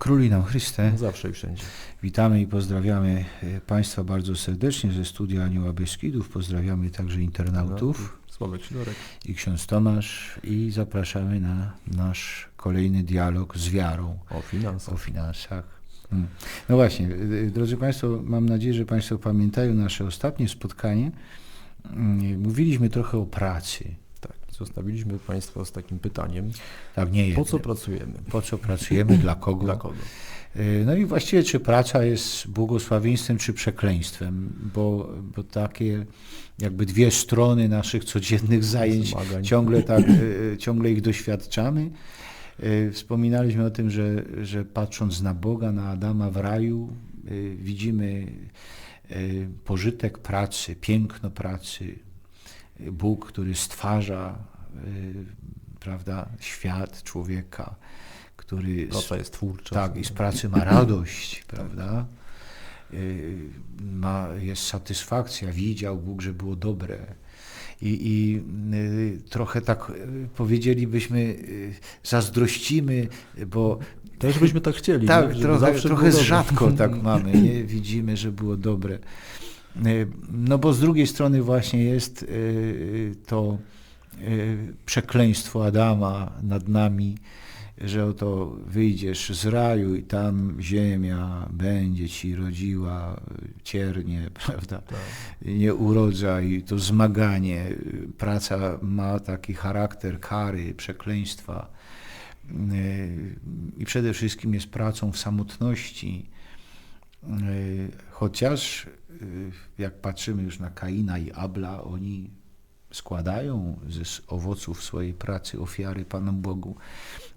Króli nam Chryste. Zawsze i wszędzie. Witamy i pozdrawiamy e, Państwa bardzo serdecznie ze studia Anioła Beskidów. Pozdrawiamy także internautów Sławek Sidorek. i ksiądz Tomasz i zapraszamy na nasz kolejny dialog z wiarą O finansach. o finansach. Mm. No właśnie, y, drodzy Państwo, mam nadzieję, że Państwo pamiętają nasze ostatnie spotkanie. Mm, Mówiliśmy trochę o pracy. Zostawiliśmy Państwa z takim pytaniem. Tak, nie Po jednym. co pracujemy? po co pracujemy, dla kogo? Dla kogo? Y, No i właściwie, czy praca jest błogosławieństwem, czy przekleństwem, bo, bo takie jakby dwie strony naszych codziennych zajęć Zmagań. ciągle, tak, y, ciągle ich doświadczamy. Y, Wspominaliśmy o tym, że, że patrząc na Boga, na Adama w raju, y, widzimy y, pożytek pracy, piękno pracy. Bóg, który stwarza y, prawda, świat, człowieka, który Praca jest twórcza. tak, i z pracy ma radość, prawda? Y, Ma, jest satysfakcja, widział Bóg, że było dobre. I, i y, trochę tak powiedzielibyśmy, zazdrościmy, bo Też byśmy tak chcieli. tak, nie? Trochę, zawsze trochę dobrze. rzadko tak mamy, nie? widzimy, że było dobre. Y, No bo z drugiej strony właśnie jest y, to y, przekleństwo Adama nad nami, że oto wyjdziesz z raju i tam ziemia będzie ci rodziła ciernie, prawda? Tak. nie urodza i to zmaganie. Praca ma taki charakter kary, przekleństwa. I przede wszystkim jest pracą w samotności. Chociaż jak patrzymy już na Kaina i Abla, oni składają ze owoców swojej pracy ofiary Panu Bogu.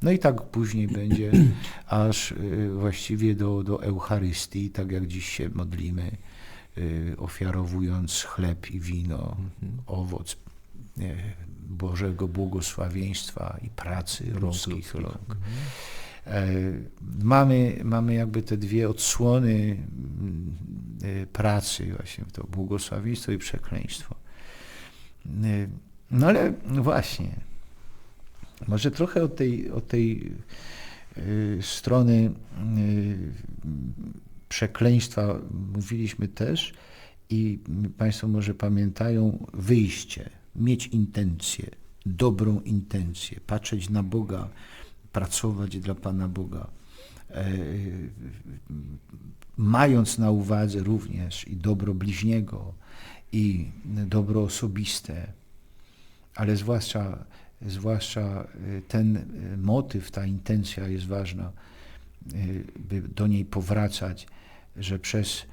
No i tak później będzie, aż yy, właściwie do, do Eucharystii, tak jak dziś się modlimy, yy, ofiarowując chleb i wino, Mhm. owoc Bożego błogosławieństwa i pracy ludzkich. rąk. Mhm. E, Mamy, mamy jakby te dwie odsłony mm, e, pracy, właśnie to błogosławieństwo i przekleństwo. E, No ale właśnie, może trochę od tej, od tej strony przekleństwa mówiliśmy też i Państwo może pamiętają wyjście, mieć intencję, dobrą intencję, patrzeć na Boga, pracować dla Pana Boga, e, mając na uwadze również i dobro bliźniego, i dobro osobiste, ale zwłaszcza, zwłaszcza e, ten e, motyw, ta intencja jest ważna, by do niej powracać, że przez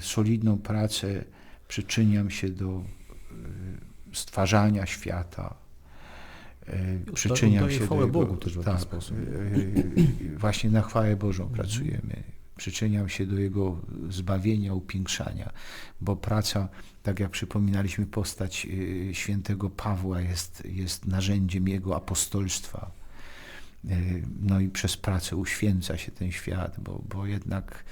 solidną pracę przyczyniam się do stwarzania świata, przyczyniam oddaję się do jego, Bogu też w ten tak, sposób. e, właśnie na chwałę Bożą pracujemy. Przyczyniam się do jego zbawienia, upiększania, bo praca, tak jak przypominaliśmy, postać e, świętego Pawła jest, jest narzędziem jego apostolstwa. E, No i przez pracę uświęca się ten świat, bo, bo jednak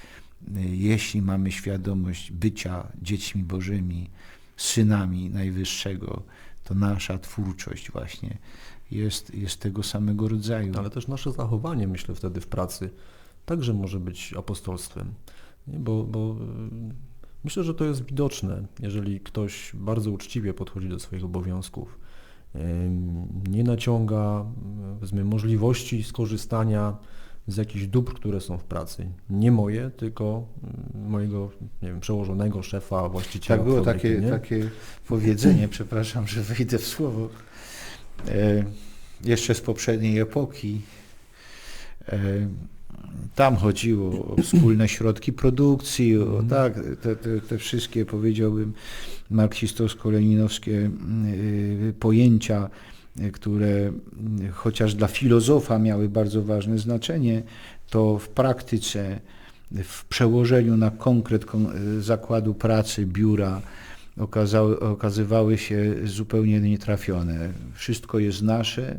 e, jeśli mamy świadomość bycia dziećmi Bożymi, synami Najwyższego, to nasza twórczość właśnie jest, jest tego samego rodzaju. Ale też nasze zachowanie, myślę, wtedy w pracy także może być apostolstwem. Bo, bo y, myślę, że to jest widoczne, jeżeli ktoś bardzo uczciwie podchodzi do swoich obowiązków, ym, nie naciąga y, możliwości skorzystania z jakichś dóbr, które są w pracy. Nie moje, tylko y, mojego nie wiem, przełożonego, szefa, właściciela. Tak było fabryki, takie, nie? takie powiedzenie, przepraszam, że wejdę w słowo, e, jeszcze z poprzedniej epoki. E, tam chodziło o wspólne środki produkcji, o Mhm. tak, te, te, te wszystkie powiedziałbym marksistowsko-leninowskie y, pojęcia, które y, chociaż dla filozofa miały bardzo ważne znaczenie, to w praktyce, w przełożeniu na konkret kon- y, zakładu pracy, biura, okazały, okazywały się zupełnie nietrafione. Wszystko jest nasze,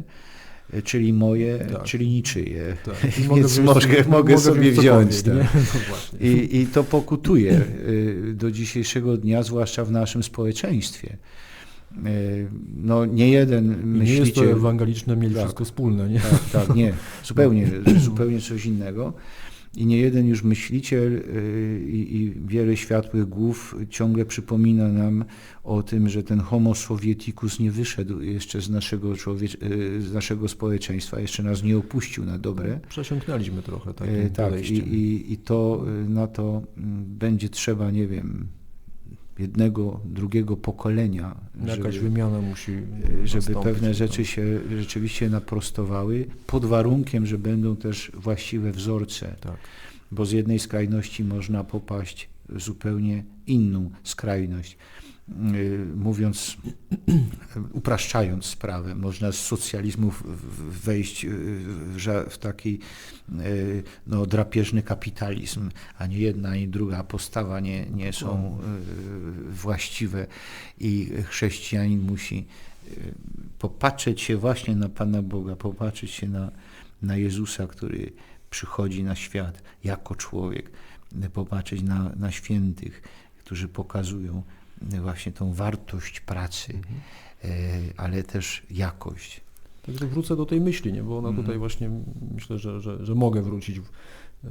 y, czyli moje, Tak. czyli niczyje. Tak. Więc wziąć- mogę- mogę sobie wziąć, tak. No. I, I to pokutuje y, do dzisiejszego dnia, zwłaszcza w naszym społeczeństwie. No nie jeden I nie jest to myśliciel... ewangeliczne mieli Tak. wszystko wspólne, nie? Tak, tak, nie, zupełnie, zupełnie coś innego. I nie jeden już myśliciel y, i, i wiele światłych głów ciągle przypomina nam o tym, że ten homo sovieticus nie wyszedł jeszcze z naszego, człowiecz- y, z naszego społeczeństwa, jeszcze nas nie opuścił na dobre. Przesiąknęliśmy trochę takim Tak, i, i, i to y, na to mm, będzie trzeba, nie wiem, jednego, drugiego pokolenia, Jakaś żeby, wymiana musi y, żeby pewne no. rzeczy się rzeczywiście naprostowały, pod warunkiem, że będą też właściwe wzorce, Tak. bo z jednej skrajności można popaść w zupełnie inną skrajność. Y, Mówiąc, upraszczając sprawę, można z socjalizmu wejść y, w, taki y, no, drapieżny kapitalizm, a nie jedna, ani druga postawa nie, nie są właściwe i chrześcijanin musi popatrzeć się właśnie na Pana Boga, popatrzeć się na, na Jezusa, który przychodzi na świat jako człowiek, popatrzeć na, na świętych, którzy pokazują właśnie tą wartość pracy, e, ale też jakość. Także wrócę do tej myśli, nie? bo ona Mhm. tutaj właśnie myślę, że, że, że mogę wrócić w, e,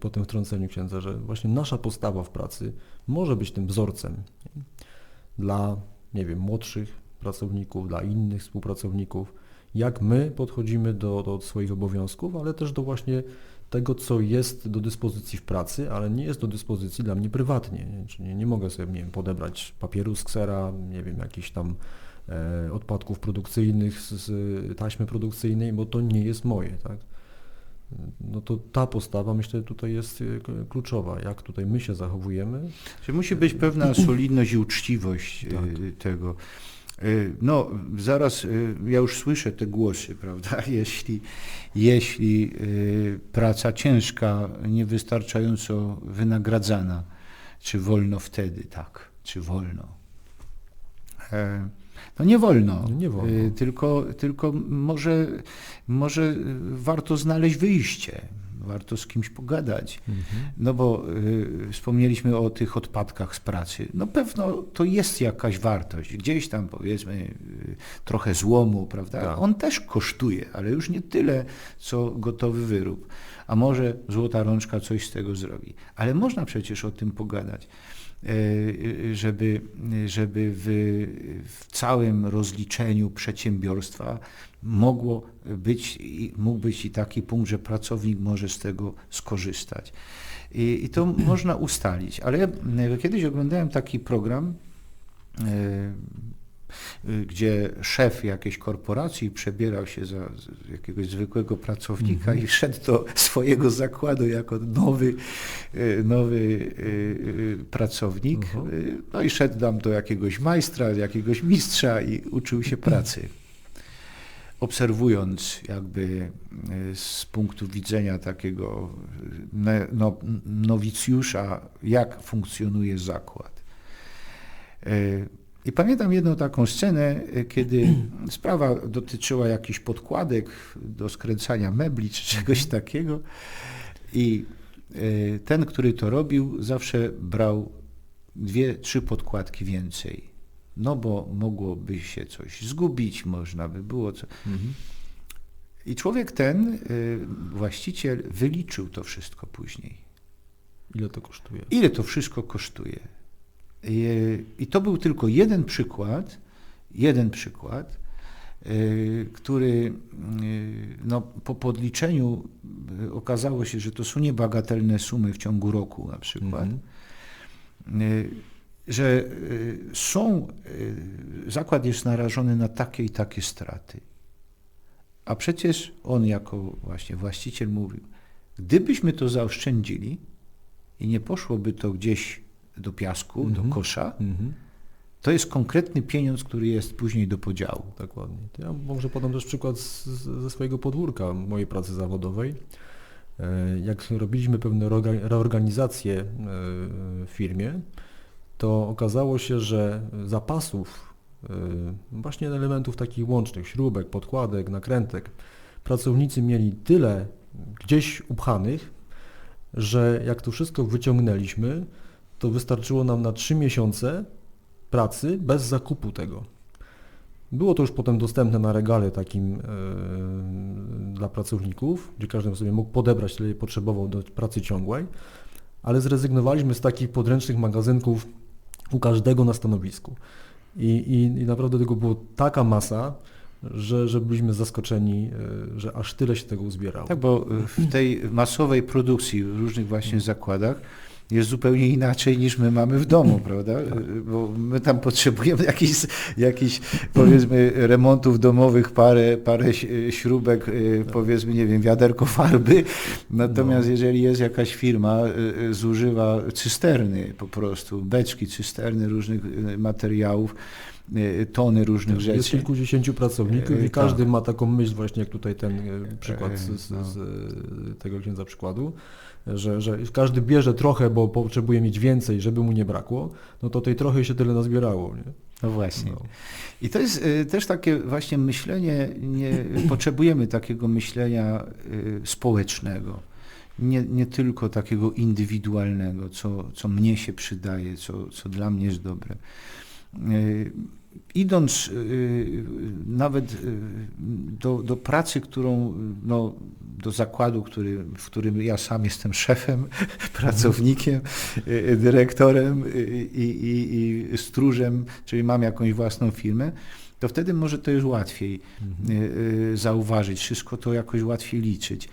po tym wtrąceniu księdza, że właśnie nasza postawa w pracy może być tym wzorcem nie? dla, nie wiem, młodszych pracowników, dla innych współpracowników, jak my podchodzimy do, do swoich obowiązków, ale też do właśnie tego, co jest do dyspozycji w pracy, ale nie jest do dyspozycji dla mnie prywatnie. Nie? Czyli nie mogę sobie, nie wiem, podebrać papieru z ksera, nie wiem, jakichś tam e, odpadków produkcyjnych z, z taśmy produkcyjnej, bo to nie jest moje, tak? No to ta postawa myślę tutaj jest e, kluczowa, jak tutaj my się zachowujemy. Czyli musi być pewna solidność i uczciwość e, Tak. tego. E, No, zaraz e, ja już słyszę te głosy, prawda? Jeśli, jeśli e, praca ciężka, niewystarczająco wynagradzana, czy wolno wtedy tak, czy wolno? E, No nie wolno. No nie wolno. Tylko, tylko może, może warto znaleźć wyjście. Warto z kimś pogadać. No bo y, wspomnieliśmy o tych odpadkach z pracy. No pewno to jest jakaś wartość. Gdzieś tam powiedzmy y, trochę złomu, prawda? Tak. On też kosztuje, ale już nie tyle, co gotowy wyrób. A może złota rączka coś z tego zrobi. Ale można przecież o tym pogadać. Y, Żeby, żeby w, w całym rozliczeniu przedsiębiorstwa mogło być, i- mógł być i taki punkt, że pracownik może z tego skorzystać. I, i to można ustalić. Ale ja e, kiedyś oglądałem taki program, e, e, gdzie szef jakiejś korporacji przebierał się za jakiegoś zwykłego pracownika i szedł do swojego zakładu jako nowy, e, nowy e, e, pracownik. Mhm. No i szedł tam do jakiegoś majstra, jakiegoś mistrza i uczył się pracy obserwując jakby z punktu widzenia takiego no, nowicjusza, jak funkcjonuje zakład. I pamiętam jedną taką scenę, kiedy sprawa dotyczyła jakichś podkładek do skręcania mebli czy czegoś takiego i ten, który to robił, zawsze brał dwie, trzy podkładki więcej. No bo mogłoby się coś zgubić, można by było co. Mhm. I człowiek ten, y, właściciel, wyliczył to wszystko później. Ile to kosztuje? Ile to wszystko kosztuje? I, i to był tylko jeden przykład, jeden przykład, y, który y, no, po podliczeniu y, okazało się, że to są niebagatelne sumy w ciągu roku na przykład. Mhm. Y, że y, są, y, zakład jest narażony na takie i takie straty. A przecież on jako właśnie właściciel mówił, gdybyśmy to zaoszczędzili i nie poszłoby to gdzieś do piasku, Mhm. do kosza, Mhm. To jest konkretny pieniądz, który jest później do podziału. Dokładnie. Ja może podam też przykład z, ze swojego podwórka mojej pracy zawodowej. E, Jak robiliśmy pewne reorga- reorganizacje e, w firmie, to okazało się, że zapasów e, właśnie elementów takich łącznych, śrubek, podkładek, nakrętek, pracownicy mieli tyle gdzieś upchanych, że jak to wszystko wyciągnęliśmy, to wystarczyło nam na 3 miesiące pracy bez zakupu tego. Było to już potem dostępne na regale takim e, dla pracowników, gdzie każdy sobie mógł podebrać, ile potrzebował do pracy ciągłej, ale zrezygnowaliśmy z takich podręcznych magazynków u każdego na stanowisku. I, i, i naprawdę tego było taka masa, że, że byliśmy zaskoczeni, e, że aż tyle się tego uzbierało. Tak, bo w tej masowej produkcji w różnych właśnie zakładach jest zupełnie inaczej niż my mamy w domu, prawda? Bo my tam potrzebujemy jakichś, jakichś powiedzmy remontów domowych, parę, parę śrubek, powiedzmy, nie wiem, wiaderko farby. Natomiast No. jeżeli jest jakaś firma, y, zużywa cysterny po prostu, beczki, cysterny różnych y, materiałów, y, tony różnych Tak, Jest rzeczy. kilkudziesięciu pracowników E, i każdy tak. ma taką myśl właśnie jak tutaj ten przykład z, z, no. z tego księdza przykładu, że, że każdy bierze trochę, bo potrzebuje mieć więcej, żeby mu nie brakło, no to tej trochę się tyle nazbierało. Nie? No właśnie. No. I to jest y, też takie właśnie myślenie, nie, potrzebujemy takiego myślenia y, społecznego, nie, nie tylko takiego indywidualnego, co, co mnie się przydaje, co, co dla mnie jest dobre. Y, Idąc y, nawet y, do, do pracy, którą, no, do zakładu, który, w którym ja sam jestem szefem, pracownikiem, dyrektorem i, i, i stróżem, czyli mam jakąś własną firmę, to wtedy może to jest łatwiej Mhm. zauważyć, wszystko to jakoś łatwiej liczyć.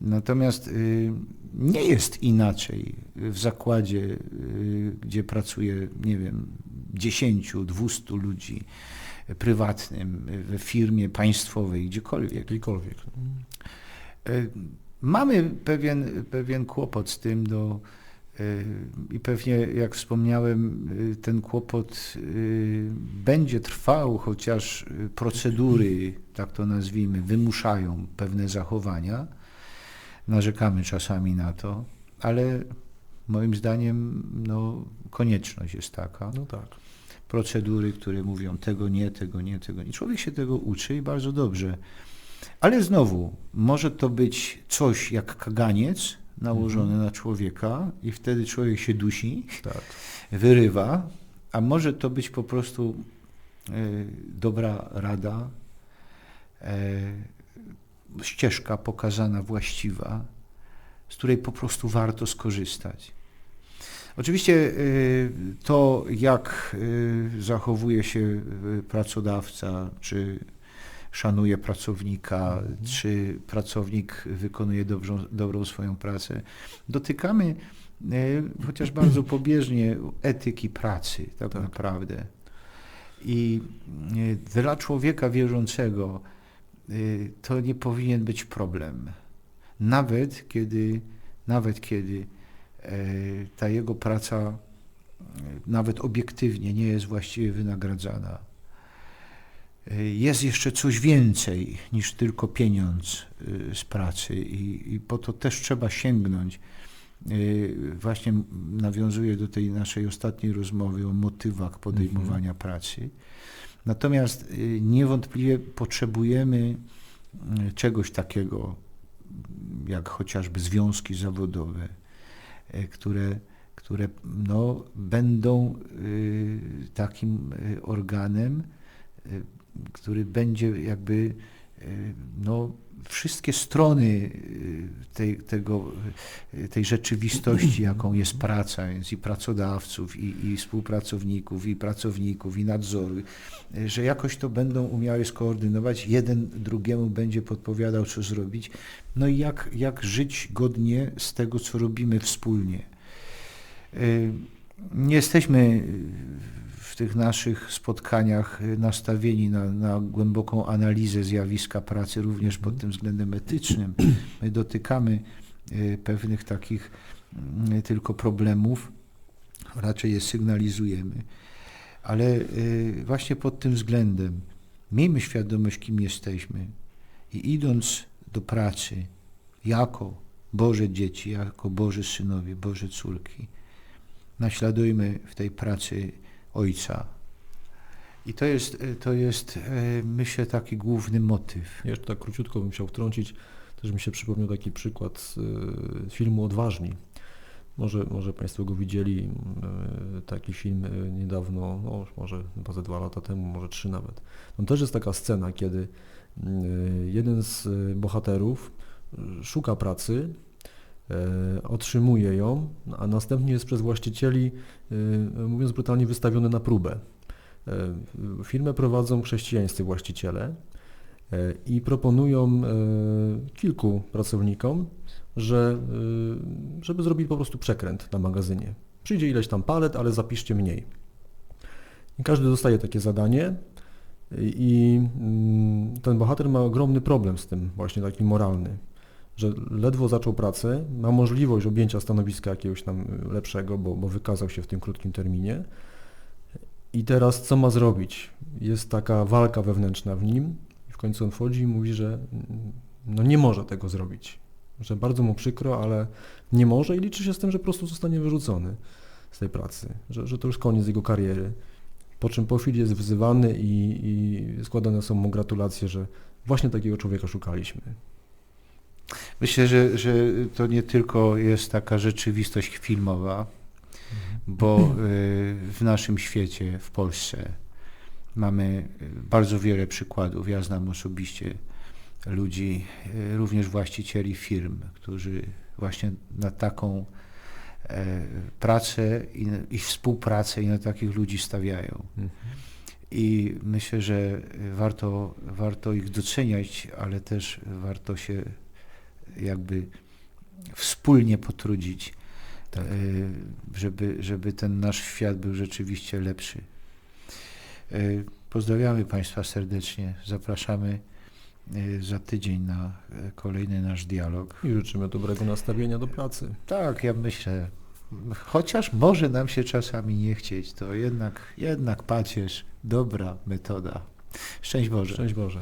Natomiast y, nie jest inaczej w zakładzie, y, gdzie pracuje, nie wiem, 10, 200 ludzi, prywatnym, we firmie państwowej, gdziekolwiek. Jakiejkolwiek. Y, Mamy pewien, pewien kłopot z tym do, i pewnie, jak wspomniałem, ten kłopot będzie trwał, chociaż procedury, tak to nazwijmy, wymuszają pewne zachowania. Narzekamy czasami na to, ale moim zdaniem no, konieczność jest taka No tak. procedury, które mówią tego nie, tego nie, tego nie. Człowiek się tego uczy i bardzo dobrze. Ale znowu, może to być coś jak kaganiec nałożony na człowieka i wtedy człowiek się dusi, tak. wyrywa, a może to być po prostu e, dobra rada, e, ścieżka pokazana właściwa, z której po prostu warto skorzystać. Oczywiście y, to, jak y, zachowuje się y, pracodawca, czy szanuje pracownika, czy pracownik wykonuje dobrą, dobrą swoją pracę, dotykamy chociaż bardzo pobieżnie etyki pracy, tak, Tak. naprawdę. I dla człowieka wierzącego to nie powinien być problem. Nawet kiedy, nawet kiedy e, ta jego praca e, nawet obiektywnie nie jest właściwie wynagradzana. Jest jeszcze coś więcej niż tylko pieniądz z pracy i, i po to też trzeba sięgnąć. Właśnie nawiązuję do tej naszej ostatniej rozmowy o motywach podejmowania pracy. Natomiast e, niewątpliwie potrzebujemy e, czegoś takiego, jak chociażby związki zawodowe, e, które, które no, będą y, takim y, organem, y, który będzie jakby y, no, wszystkie strony y, tej, tego, y, tej rzeczywistości, jaką jest praca, więc i pracodawców, i, i współpracowników, i pracowników, i nadzoru, y, że jakoś to będą umiały skoordynować, jeden drugiemu będzie podpowiadał, co zrobić, no i jak, jak żyć godnie z tego, co robimy wspólnie. Nie jesteśmy w tych naszych spotkaniach nastawieni na, na głęboką analizę zjawiska pracy, również pod tym względem etycznym. My dotykamy y, pewnych takich mm, tylko problemów, raczej je sygnalizujemy, ale y, właśnie pod tym względem miejmy świadomość, kim jesteśmy i idąc do pracy jako Boże dzieci, jako Boże synowie, Boże córki, naśladujmy w tej pracy Ojca. I to jest, to jest, e, myślę, taki główny motyw. Jeszcze tak króciutko bym chciał wtrącić, też mi się przypomniał taki przykład z y, filmu Odważni, Może, może Państwo go widzieli, e, taki film e, niedawno, no może chyba ze dwa lata temu, może trzy nawet. Tam też jest taka scena, kiedy mm, e, jeden z e, bohaterów e, szuka pracy, e, otrzymuje ją, a następnie jest przez właścicieli, e, mówiąc brutalnie, wystawiony na próbę. E, Firmę prowadzą chrześcijańscy właściciele e, i proponują e, kilku pracownikom, że, e, żeby zrobili po prostu przekręt na magazynie. Przyjdzie ileś tam palet, ale zapiszcie mniej. I każdy dostaje takie zadanie i mm, ten bohater ma ogromny problem z tym, właśnie taki moralny, że ledwo zaczął pracę, ma możliwość objęcia stanowiska jakiegoś tam lepszego, bo, bo wykazał się w tym krótkim terminie. I teraz co ma zrobić? Jest taka walka wewnętrzna w nim i w końcu on wchodzi i mówi, że mm, no nie może tego zrobić, że bardzo mu przykro, ale nie może i liczy się z tym, że po prostu zostanie wyrzucony z tej pracy, że, że to już koniec jego kariery. Po czym po chwili jest wzywany i, i składane są mu gratulacje, że właśnie takiego człowieka szukaliśmy. Myślę, że, że to nie tylko jest taka rzeczywistość filmowa, bo y, w naszym świecie, w Polsce, mamy bardzo wiele przykładów. Ja znam osobiście ludzi, y, również właścicieli firm, którzy właśnie na taką e, pracę i, i współpracę i na takich ludzi stawiają. I myślę, że warto, warto ich doceniać, ale też warto się jakby wspólnie potrudzić, Tak. e, żeby, żeby ten nasz świat był rzeczywiście lepszy. E, Pozdrawiamy Państwa serdecznie. Zapraszamy e, za tydzień na kolejny nasz dialog. I życzymy dobrego nastawienia do pracy. Tak, ja myślę, chociaż może nam się czasami nie chcieć, to jednak, jednak pacierz, dobra metoda. Szczęść Boże. Szczęść Boże.